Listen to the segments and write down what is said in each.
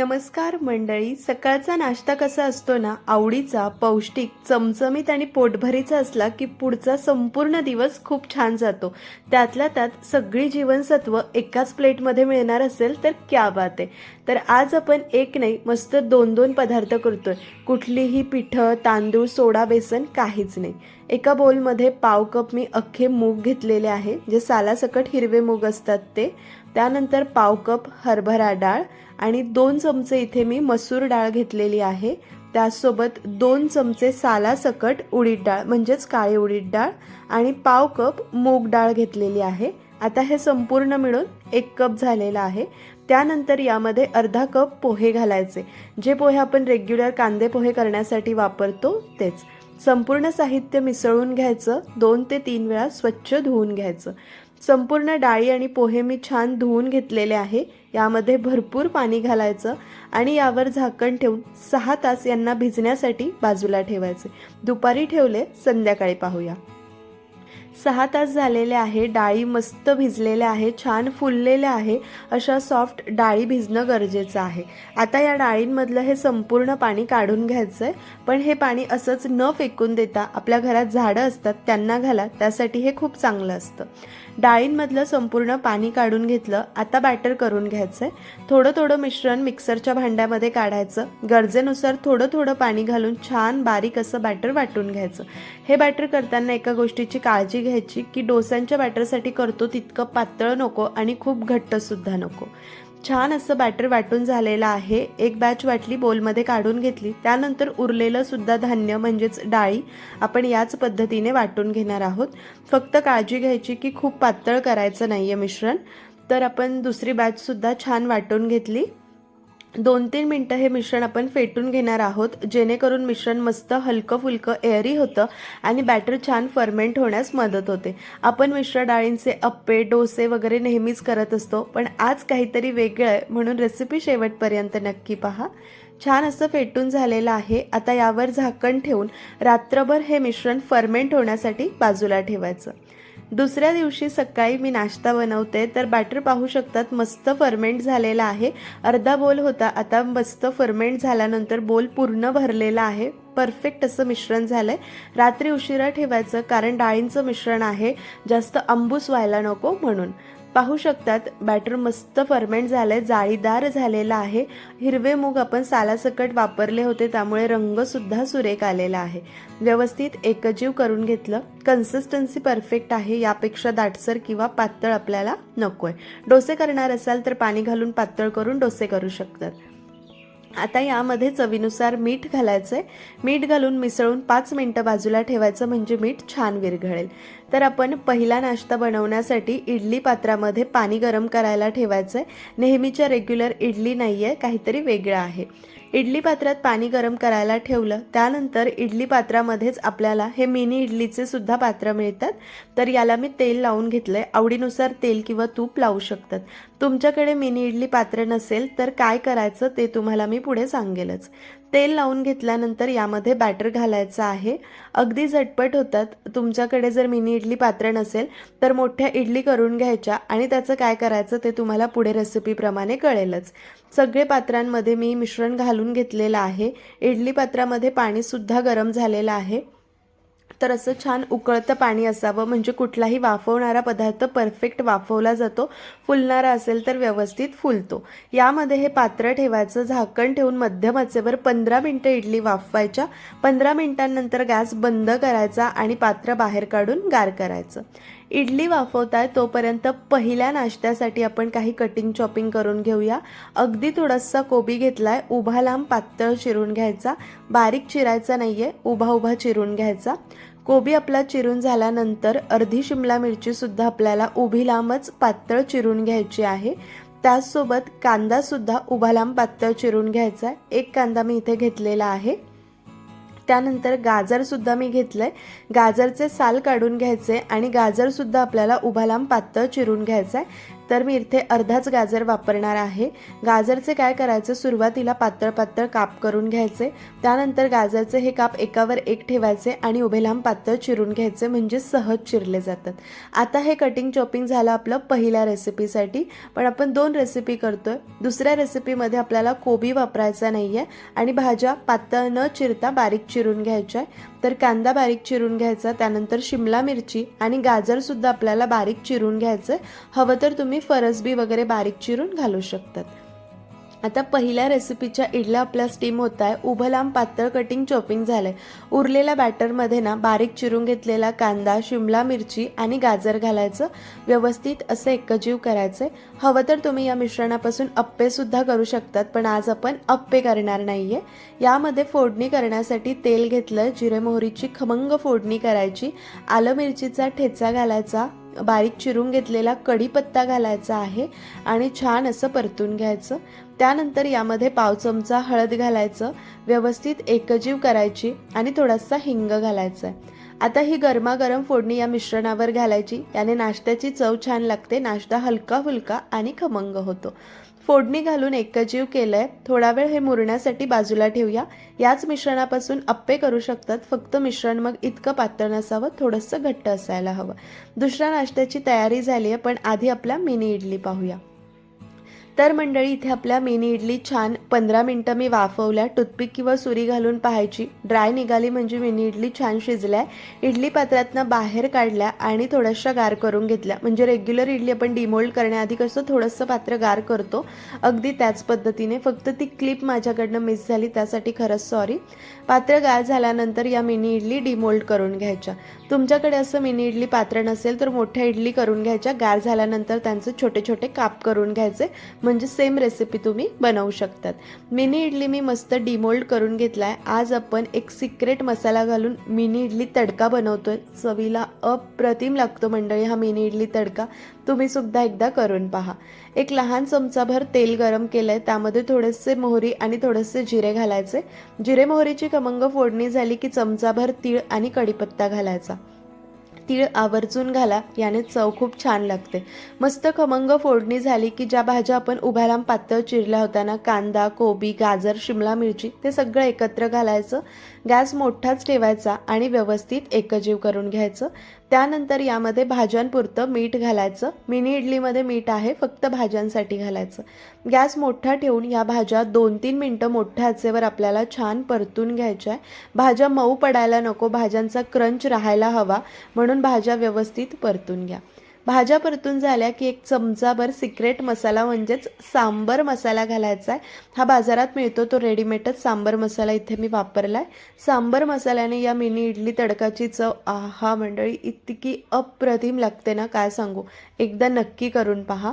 नमस्कार मंडळी सकाळचा नाश्ता कसा असतो ना आवडीचा पौष्टिक चमचमीत आणि पोटभरीचा असला की पुढचा संपूर्ण दिवस खूप छान जातो. त्यातल्या त्यात सगळी जीवनसत्व एकाच प्लेटमध्ये मिळणार असेल तर क्या बात आहे. तर आज आपण एक नाही मस्त दोन दोन पदार्थ करतोय. कुठलीही पिठं तांदूळ सोडा बेसन काहीच नाही. एका बोलमध्ये पाव कप मी अख्खे मूग घेतलेले आहे जे सालासकट हिरवे मूग असतात ते. त्यानंतर पाव कप हरभरा डाळ आणि दोन चमचे इथे मी मसूर डाळ घेतलेली आहे. त्याचसोबत दोन चमचे सालासकट उडीद डाळ म्हणजेच काळी उडीद डाळ आणि पाव कप मूग डाळ घेतलेली आहे. आता हे संपूर्ण मिळून एक कप झालेलं आहे. त्यानंतर यामध्ये अर्धा कप पोहे घालायचे. जे पोहे आपण रेग्युलर कांदे पोहे करण्यासाठी वापरतो तेच. संपूर्ण साहित्य मिसळून घ्यायचं. दोन ते तीन वेळा स्वच्छ धुवून घ्यायचं. संपूर्ण डाळी आणि पोहे मी छान धुवून घेतलेले आहे. यामध्ये भरपूर पाणी घालायचं आणि यावर झाकण ठेवून सहा तास यांना भिजण्यासाठी बाजूला ठेवायचे. दुपारी ठेवले संध्याकाळी पाहूया. सहा तास झालेले आहे डाळी मस्त भिजलेल्या आहे छान फुललेल्या आहे अशा सॉफ्ट डाळी भिजणं गरजेचं आहे. आता या डाळींमधलं हे संपूर्ण पाणी काढून घ्यायचं आहे पण हे पाणी असंच न फेकून देता आपल्या घरात झाडं असतात त्यांना घाला त्यासाठी हे खूप चांगलं असतं. डाळींमधलं संपूर्ण पाणी काढून घेतलं आता बॅटर करून घ्यायचं आहे थोडं थोडं मिश्रण मिक्सरच्या भांड्यामध्ये काढायचं. गरजेनुसार थोडं थोडं पाणी घालून छान बारीक असं बॅटर वाटून घ्यायचं. हे बॅटर करताना एका गोष्टीची काळजी घ्यायची की डोस्यांच्या बॅटरसाठी करतो तितकं पातळ नको आणि खूप घट्टसुद्धा नको. छान असं बॅटर वाटून झालेलं आहे. एक बॅच वाटली बोलमध्ये काढून घेतली. त्यानंतर उरलेलं सुद्धा धान्य म्हणजेच डाळी आपण याच पद्धतीने वाटून घेणार आहोत. फक्त काळजी घ्यायची की खूप पातळ करायचं नाही आहे मिश्रण. तर आपण दुसरी बॅचसुद्धा छान वाटून घेतली. दोन तीन मिनटं हे मिश्रण आपण फेटून घेणार आहोत. जेणेकरून मिश्रण मस्त हलकं फुलकं एअरी होतं आणि बॅटर छान फर्मेंट होण्यास मदत होते. आपण मिश्र डाळींचे अप्पे डोसे वगैरे नेहमीच करत असतो पण आज काहीतरी वेगळं आहे म्हणून रेसिपी शेवटपर्यंत नक्की पहा. छान असं फेटून झालेलं आहे. आता यावर झाकण ठेवून रात्रभर हे मिश्रण फर्मेंट होण्यासाठी बाजूला ठेवायचं. दुसऱ्या दिवशी सकाळी मी नाश्ता बनवते. तर बॅटर पाहू शकतात मस्त फर्मेंट झालेला आहे. अर्धा बोल होता आता मस्त फर्मेंट झाल्यानंतर बोल पूर्ण भरलेला आहे. परफेक्ट असं मिश्रण झालंय. रात्री उशिरा ठेवायचं कारण डाळींचं मिश्रण आहे. जास्त आंबूस व्हायला नको म्हणून. पाहू शकतात बॅटर मस्त फर्मेंट झालंय जाळीदार झालेला आहे. हिरवे मूग आपण सालासकट वापरले होते त्यामुळे रंगसुद्धा सुरेख आलेला आहे. व्यवस्थित एकजीव करून घेतलं. कन्सिस्टन्सी परफेक्ट आहे यापेक्षा दाटसर किंवा पातळ आपल्याला नको आहे डोसे करणार असाल तर पाणी घालून पातळ करून डोसे करू शकतात. आता यामध्ये चवीनुसार मीठ घालायचं आहे मीठ घालून मिसळून पाच मिनटं बाजूला ठेवायचं म्हणजे मीठ छान विरघळेल. तर आपण पहिला नाश्ता बनवण्यासाठी इडली पात्रामध्ये पाणी गरम करायला ठेवायचं आहे नेहमीच्या रेग्युलर इडली नाही आहे काहीतरी वेगळं आहे. इडली पात्रात पाणी गरम करायला ठेवलं त्यानंतर इडली पात्रामध्येच आपल्याला हे मिनी इडलीचे सुद्धा पात्र मिळतात. तर याला मी तेल लावून घेतलंय. आवडीनुसार तेल किंवा तूप लावू शकतात. तुमच्याकडे मिनी इडली पात्र नसेल तर काय करायचं ते तुम्हाला मी पुढे सांगेलच. तेल लावून घेतल्यानंतर यामध्ये बॅटर घालायचं आहे. अगदी झटपट होतात. तुमच्याकडे जर मिनी इडली पात्र नसेल तर मोठ्या इडली करून घ्यायच्या आणि त्याचं काय करायचं ते तुम्हाला पुढे रेसिपीप्रमाणे कळेलच. सगळे पात्रांमध्ये मी मिश्रण घालून घेतलेलं आहे. इडली पात्रामध्ये पाणीसुद्धा गरम झालेलं आहे. तर असं छान उकळतं पाणी असावं म्हणजे कुठलाही वाफवणारा पदार्थ परफेक्ट वाफवला जातो. फुलणारा असेल तर व्यवस्थित फुलतो. यामध्ये हे पात्र ठेवायचं झाकण ठेवून मध्यम आचेवर पंधरा मिनटं इडली वाफवायच्या. पंधरा मिनटांनंतर गॅस बंद करायचा आणि पात्र बाहेर काढून गार करायचं. इडली वाफवताय तोपर्यंत पहिल्या नाश्त्यासाठी आपण काही कटिंग चॉपिंग करून घेऊया. अगदी थोडासा कोबी घेतलाय उभा लांब पातळ चिरून घ्यायचा. बारीक चिरायचा नाहीये उभा उभा चिरून घ्यायचा. कोबी आपला चिरून झाल्यानंतर अर्धी शिमला मिरचीसुद्धा आपल्याला उभी लांबच पातळ चिरून घ्यायची आहे. त्याचसोबत कांदासुद्धा उभा लांब पातळ चिरून घ्यायचा आहे. एक कांदा मी इथे घेतलेला आहे. त्यानंतर गाजरसुद्धा मी घेतलं आहे गाजरचे साल काढून घ्यायचे आणि गाजरसुद्धा आपल्याला उभा लांब पातळ चिरून घ्यायचं आहे. तर मी इथे अर्धाच गाजर वापरणार आहे. गाजरचे काय करायचं? सुरुवातीला पातळ पातळ काप करून घ्यायचे. त्यानंतर गाजरचे हे काप एकावर एक ठेवायचे आणि उभे लांब पातळ चिरून घ्यायचे म्हणजे सहज चिरले जातात. आता हे कटिंग चॉपिंग झालं आपलं पहिल्या रेसिपीसाठी पण आपण दोन रेसिपी करतोय. दुसऱ्या रेसिपीमध्ये आपल्याला कोबी वापरायचा नाही आहे आणि भाज्या पातळ न चिरता बारीक चिरून घ्यायच्या. आहे. तर कांदा बारीक चिरून घ्यायचा त्यानंतर शिमला मिरची आणि गाजरसुद्धा आपल्याला बारीक चिरून घ्यायचं आहे. हवं तर तुम्ही फरसबी वगैरे बारीक चिरून घालू शकतात. आता पहिल्या रेसिपीच्या इडल्या आपल्या स्टीम होत आहे उभं लांब पातळ कटिंग चॉपिंग झालंय. उरलेल्या बॅटरमध्ये ना बारीक चिरून घेतलेला कांदा शिमला मिरची आणि गाजर घालायचं. व्यवस्थित असं एकजीव करायचं हवं तर तुम्ही या मिश्रणापासून अप्पेसुद्धा करू शकतात पण आज आपण अप्पे करणार नाही आहे यामध्ये फोडणी करण्यासाठी तेल घेतलं जिरे मोहरीची खमंग फोडणी करायची आलं मिरचीचा ठेचा घालायचा बारीक चिरून घेतलेला कढीपत्ता घालायचा आहे आणि छान असं परतून घ्यायचं. त्यानंतर यामध्ये पाव चमचा हळद घालायचं. व्यवस्थित एकजीव करायची आणि थोडासा हिंग घालायचा आहे आता ही गरमागरम फोडणी या मिश्रणावर घालायची. याने नाश्त्याची चव छान लागते. नाश्ता हलका फुलका आणि खमंग होतो. फोडणी घालून एकजीव केलंय. थोडा वेळ हे मुरण्यासाठी बाजूला ठेवूया. याच मिश्रणापासून अप्पे करू शकतात. फक्त मिश्रण मग इतकं पातळ नसावं थोडंसं घट्ट असायला हवं. दुसऱ्या नाश्त्याची तयारी झाली आहे पण आधी आपल्या मिनी इडली पाहूया. तर मंडळी इथे आपल्या मिनी इडली छान पंधरा मिनटं मी वाफवल्या टूथपिक किंवा सुरी घालून पाहायची. ड्राय निघाली म्हणजे मिनी इडली छान शिजल्या. इडली पात्रातनं बाहेर काढल्या आणि थोड्याशा गार करून घेतल्या. म्हणजे रेग्युलर इडली आपण डिमोल्ड करण्याआधी कसं थोडंसं पात्र गार करतो. अगदी त्याच पद्धतीने फक्त ती क्लिप माझ्याकडनं मिस झाली त्यासाठी खरंच सॉरी पात्र गार झाल्यानंतर या मिनी इडली डिमोल्ड करून घ्यायच्या. तुमच्याकडे असं मिनी इडली पात्र नसेल तर मोठ्या इडली करून घ्यायच्या. गार झाल्यानंतर त्यांचे छोटे छोटे काप करून घ्यायचे. म्हणजे सेम रेसिपी तुम्ही बनवू शकतात. मिनी इडली मी मस्त डिमोल्ड करून घेतला आहे आज आपण एक सिक्रेट मसाला घालून मिनी इडली तडका बनवतोय. चवीला अप्रतिम लागतो मंडळी हा मिनी इडली तडका. तुम्ही सुद्धा एकदा करून पहा. एक लहान चमचाभर तेल गरम केलं आहे त्यामध्ये थोडेसे मोहरी आणि थोडेसे जिरे घालायचे. जिरे मोहरीची खमंग फोडणी झाली की चमचाभर तीळ आणि कढीपत्ता घालायचा. तीळ आवर्जून घाला याने चव खूप छान लागते. मस्त खमंग फोडणी झाली की ज्या भाज्या आपण उभ्या लांब पातळ चिरल्या होत्या ना कांदा कोबी गाजर शिमला मिरची ते सगळं एकत्र घालायचं. गॅस मोठाच ठेवायचा आणि व्यवस्थित एकजीव करून घ्यायचं. त्यानंतर यामध्ये भाज्यांपुरतं मीठ घालायचं. मिनी इडलीमध्ये मीठ आहे फक्त भाज्यांसाठी घालायचं. गॅस मोठा ठेवून या भाज्या दोन तीन मिनटं मोठ्या आचेवर आपल्याला छान परतून घ्यायच्या आहे. भाज्या मऊ पडायला नको भाज्यांचा क्रंच राहायला हवा म्हणून भाज्या व्यवस्थित परतून घ्या. भाज्या परतून झाल्या की एक चमचाभर सिक्रेट मसाला म्हणजेच सांबर मसाला घालायचा आहे. हा बाजारात मिळतो तो रेडीमेडच सांबर मसाला इथे मी वापरला आहे सांबर मसाल्याने या मिनी इडली तडकाची चव आहा मंडळी इतकी अप्रतिम लागते ना काय सांगू? एकदा नक्की करून पहा.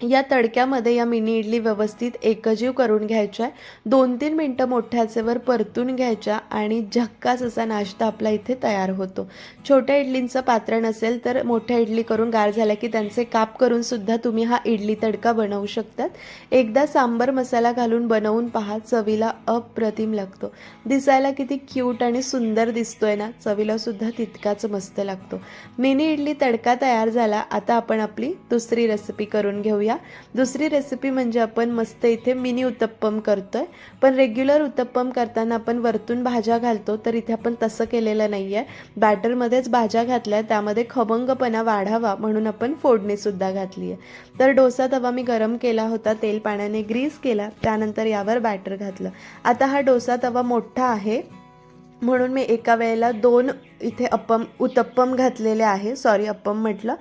या तडक्यामध्ये या मिनी इडली व्यवस्थित एकजीव करून घ्यायच्या. दोन तीन मिनटं मोठ्याचेवर परतून घ्यायच्या आणि झक्कास असा नाश्ता आपला इथे तयार होतो. छोट्या इडलींचं पात्र नसेल तर मोठ्या इडली करून गार झाल्या की त्यांचे काप करून सुद्धा तुम्ही हा इडली तडका बनवू शकतात. एकदा सांबर मसाला घालून बनवून पहा चवीला अप्रतिम लागतो. दिसायला किती क्यूट आणि सुंदर दिसतोय ना चवीला सुद्धा तितकाच मस्त लागतो. मिनी इडली तडका तयार झाला आता आपण आपली दुसरी रेसिपी करून घेऊया. दुसरी रेसिपी म्हणजे आपण मस्त इथे मिनी उत्तप्पम करतोय. पण रेग्युलर उत्तप्पम करताना आपण वरतून भाज्या घालतो तर इथे आपण तसं केलेलं नाही आहे बॅटरमध्येच भाज्या घातल्या त्यामध्ये खमंगपणा वाढावा म्हणून आपण फोडणीसुद्धा घातली आहे तर डोसा तवा मी गरम केला होता तेल पाण्याने ग्रीस केला त्यानंतर यावर बॅटर घातलं. आता हा डोसा तवा मोठा आहे म्हणून मी एका वेळेला दोन इथे अप्पम उत्तप्पम घातलेले आहे. सॉरी अप्पम म्हटलं.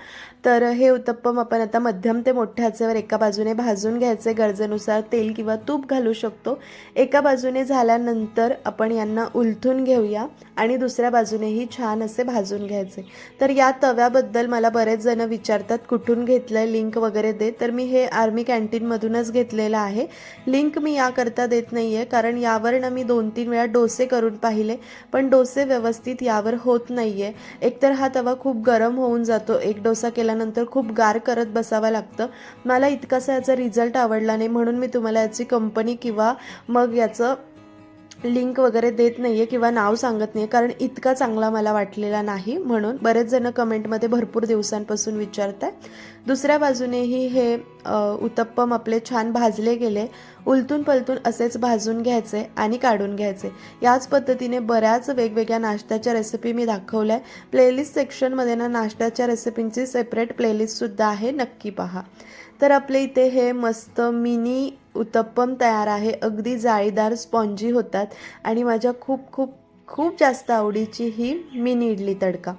तर हे उत्तप्पम आपण आता मध्यम ते मोठ्या आचेवर एका बाजूने भाजून घ्यायचे. गरजेनुसार तेल किंवा तूप घालू शकतो. एका बाजूने झाल्यानंतर आपण यांना उलथून घेऊया आणि दुसऱ्या बाजूनेही छान असे भाजून घ्यायचे. तर या तव्याबद्दल मला बरेच जण विचारतात कुठून घेतलं आहे लिंक वगैरे दे तर मी हे आर्मी कॅन्टीनमधूनच घेतलेलं आहे. लिंक मी याकरता देत नाही आहे कारण यावर ना मी दोन तीन वेळा डोसे करून पाहिले पण डोसे व्यवस्थित यावर होत नाही आहे एकतर हा तवा खूप गरम होऊन जातो. एक डोसा केल्यानंतर खूप गार करत बसावं लागतं. मला इतकासा याचा रिझल्ट आवडला नाही. म्हणून मी तुम्हाला याची कंपनी किंवा मग याचं लिंक वगैरे देत नाही आहे किंवा नाव सांगत नाही आहे कारण इतका चांगला मला वाटलेला नाही. म्हणून बरेच जण कमेंटमध्ये भरपूर दिवसांपासून विचारत आहे दुसऱ्या बाजूनेही हे उत्तप्पम आपले छान भाजले गेले उलटून पलटून असेच भाजून घ्यायचे आणि काढून घ्यायचे. याच पद्धतीने बऱ्याच वेगवेगळ्या नाश्त्याच्या रेसिपी मी दाखवल्या. आहे प्लेलिस्ट सेक्शनमध्ये ना नाश्त्याच्या रेसिपींची सेपरेट प्लेलिस्टसुद्धा आहे नक्की पहा. तर आपले इथे हे मस्त मिनी उत्तप्पम तयार आहे. अगदी जाळीदार स्पॉन्जी होतात आणि माझ्या खूप खूप खूप जास्त आवडीची ही मिनी इडली तडका.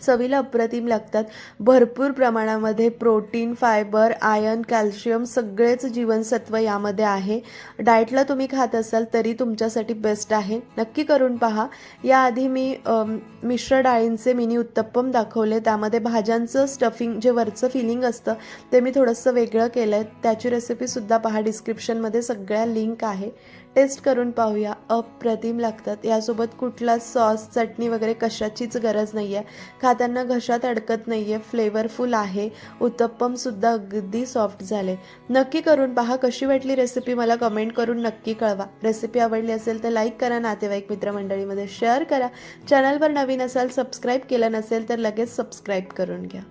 चवीला अप्रतिम लागतात. भरपूर प्रमाणामध्ये प्रोटीन फायबर आयर्न कॅल्शियम सगळेच जीवनसत्व यामध्ये आहे. डाएटला तुम्ही खात असाल तरी तुमच्यासाठी बेस्ट आहे. नक्की करून पहा. याआधी मी मिश्र डाळींचे मिनी उत्तप्पम दाखवले. त्यामध्ये भाज्यांचं स्टफिंग जे वरचं फिलिंग असतं ते मी थोडंसं वेगळं केलं आहे त्याची रेसिपीसुद्धा पहा. डिस्क्रिप्शनमध्ये सगळ्या लिंक आहे. टेस्ट करून पाहूया. अप्रतिम लागतात. यासोबत कुठला सॉस चटणी वगैरे कशाचीच गरज नाही आहे खाताना घशात अडकत नाही आहे फ्लेवरफुल आहे. उत्तप्पमसुद्धा अगदी सॉफ्ट झाले. नक्की करून पहा. कशी वाटली रेसिपी मला कमेंट करून नक्की कळवा. रेसिपी आवडली असेल तर लाईक करा. नातेवाईक मित्रमंडळीमध्ये शेअर करा. चॅनलवर नवीन असाल सबस्क्राईब केलं नसेल तर लगेच सबस्क्राईब करून घ्या.